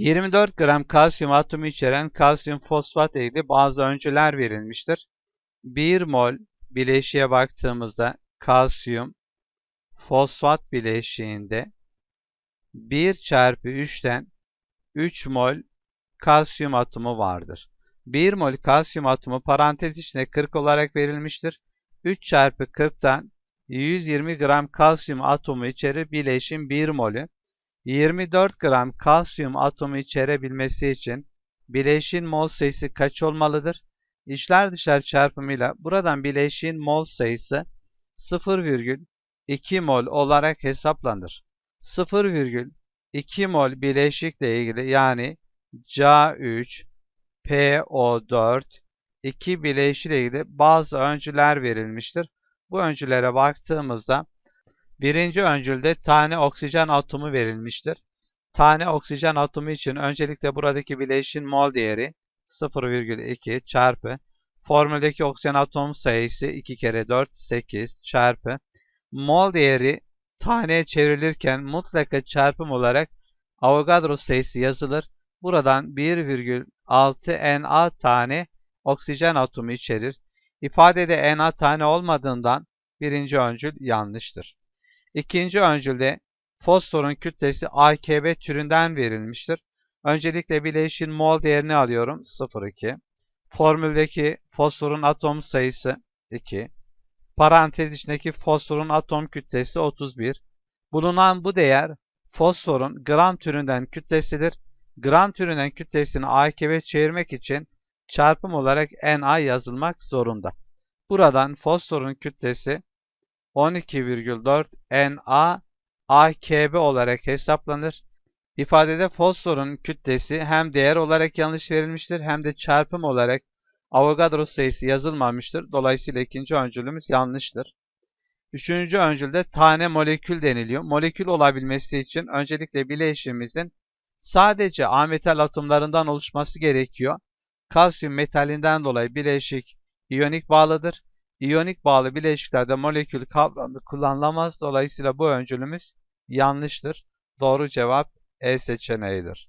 24 gram kalsiyum atomu içeren kalsiyum fosfat eğri bazı öncüler verilmiştir. 1 mol bileşiğe baktığımızda kalsiyum fosfat bileşiğinde 1 çarpı 3'ten 3 mol kalsiyum atomu vardır. 1 mol kalsiyum atomu parantez içinde 40 olarak verilmiştir. 3 çarpı 40'tan 120 gram kalsiyum atomu içerir bileşim 1 molü. 24 gram kalsiyum atomu içerebilmesi için bileşin mol sayısı kaç olmalıdır? İçler dışlar çarpımıyla buradan bileşiğin mol sayısı 0,2 mol olarak hesaplanır. 0,2 mol bileşikle ilgili yani Ca3, PO4, 2 bileşiğiyle ilgili bazı öncüler verilmiştir. Bu öncülere baktığımızda birinci öncülde tane oksijen atomu verilmiştir. Tane oksijen atomu için öncelikle buradaki bileşin mol değeri 0,2 çarpı formüldeki oksijen atom sayısı 2 kere 4 8 çarpı mol değeri taneye çevrilirken mutlaka çarpım olarak Avogadro sayısı yazılır. Buradan 1,6 Na tane oksijen atomu içerir. İfadede Na tane olmadığından birinci öncül yanlıştır. İkinci öncülde fosforun kütlesi AKB türünden verilmiştir. Öncelikle bileşin mol değerini alıyorum 0,2. Formüldeki fosforun atom sayısı 2. Parantez içindeki fosforun atom kütlesi 31. Bulunan bu değer fosforun gram türünden kütlesidir. Gram türünden kütlesini AKB çevirmek için çarpım olarak Na yazılmak zorunda. Buradan fosforun kütlesi 12,4 Na AKB olarak hesaplanır. İfadede fosforun kütlesi hem değer olarak yanlış verilmiştir hem de çarpım olarak Avogadro sayısı yazılmamıştır. Dolayısıyla ikinci öncülümüz yanlıştır. Üçüncü öncülde tane molekül deniliyor. Molekül olabilmesi için öncelikle bileşimimizin sadece A metal atomlarından oluşması gerekiyor. Kalsiyum metalinden dolayı bileşik iyonik bağlıdır. İyonik bağlı bileşiklerde molekül kavramı kullanılamaz. Dolayısıyla bu öncülümüz yanlıştır. Doğru cevap E seçeneğidir.